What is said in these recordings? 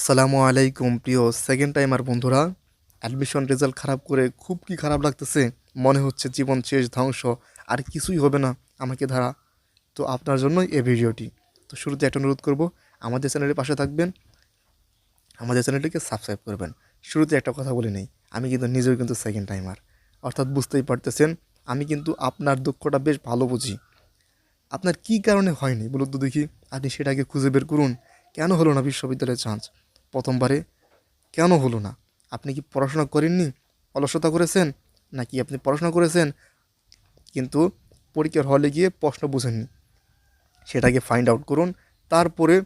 আসসালামু আলাইকুম, প্রিয় সেকেন্ড টাইমার বন্ধুরা। অ্যাডমিশন রেজাল্ট খারাপ করে খুব কি খারাপ লাগতেছে? মনে হচ্ছে জীবন শেষ, ধ্বংস, আর কিছুই হবে না। আমাকে ধারা তো আপনার জন্যই এই ভিডিওটি। তো শুরুতে একটা অনুরোধ করব, আমাদের চ্যানেলের পাশে থাকবেন, আমাদের চ্যানেলটিকে সাবস্ক্রাইব করবেন। শুরুতে একটা কথা বলে নেই, আমি কিন্তু নিজেও কিন্তু সেকেন্ড টাইমার অর্থাৎ বুঝতেই পারতেছেন, আমি কিন্তু আপনার দুঃখটা বেশ ভালো বুঝি। আপনার কি কারণে হয়নি? বলুন তো দেখি। আপনি সেটাকে খুঁজে বের করুন। কেন হলো না বিশ্ববিদ্যালয়ের চান্স প্রথমবারে? কেন হলো না? আপনি কি পড়াশোনা করেননি? অলসতা করেছেন? নাকি আপনি পড়াশোনা করেছেন, কিন্তু পরীক্ষার হলে গিয়ে প্রশ্ন বুঝেননি? সেটাকে ফাইন্ড আউট করুন। তারপরে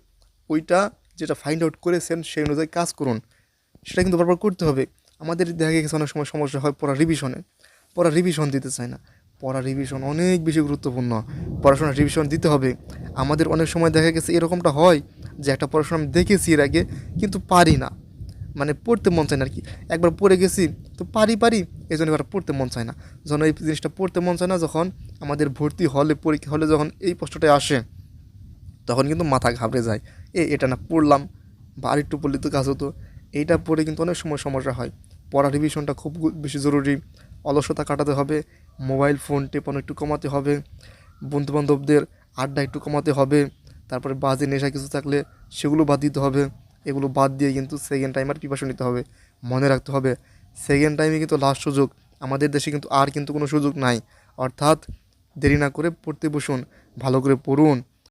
ওইটা যেটা ফাইন্ড আউট করেছেন, সেই অনুযায়ী কাজ করুন। সেটা কিন্তু বারবার করতে হবে। আমাদের দেখা গেছে অনেক সময় সমস্যা হয় পড়া রিভিশনে পড়া রিভিশন দিতে চায় না। পড়া রিভিশন অনেক বেশি গুরুত্বপূর্ণ। পড়াশোনা রিভিশন দিতে হবে। আমাদের অনেক সময় দেখা গেছে এরকমটা হয় যে একটা পড়াশোনা আমি দেখেছি এর আগে, কিন্তু পারি না। মানে পড়তে মন চায় না আর কি। একবার পড়ে গেছি, তো পারি পারি এই জন্য এবার পড়তে মন চায় না। যখন এই জিনিসটা পড়তে মন চায় না, যখন আমাদের ভর্তি হলে, পরীক্ষা হলে যখন এই প্রশ্নটা আসে, তখন কিন্তু মাথা ঘাবড়ে যায়। এ, এটা না পড়লাম, বা আরেকটু পড়লে তো কাজ হতো। এইটা পড়ে কিন্তু অনেক সময় সমস্যা হয়। পড়া রিভিশনটা খুব বেশি জরুরি। অলসতা কাটাতে হবে মোবাইল ফোন টেপানো একটু কমাতে হবে, বন্ধুবান্ধবদের আড্ডা একটু কমাতে হবে তারপরে বাজে নেশা কিছু থাকলে সেগুলো বাদ দিতে হবে। এগুলো বাদ দিয়ে কিন্তু সেকেন্ড টাইম আর প্রিপারেশন নিতে হবে। মনে রাখতে হবে সেকেন্ড টাইমে কিন্তু লাস্ট সুযোগ। আমাদের দেশে কিন্তু আর কিন্তু কোনো সুযোগ নাই। অর্থাৎ দেরি না করে পড়তে বসুন, ভালো করে পড়ুন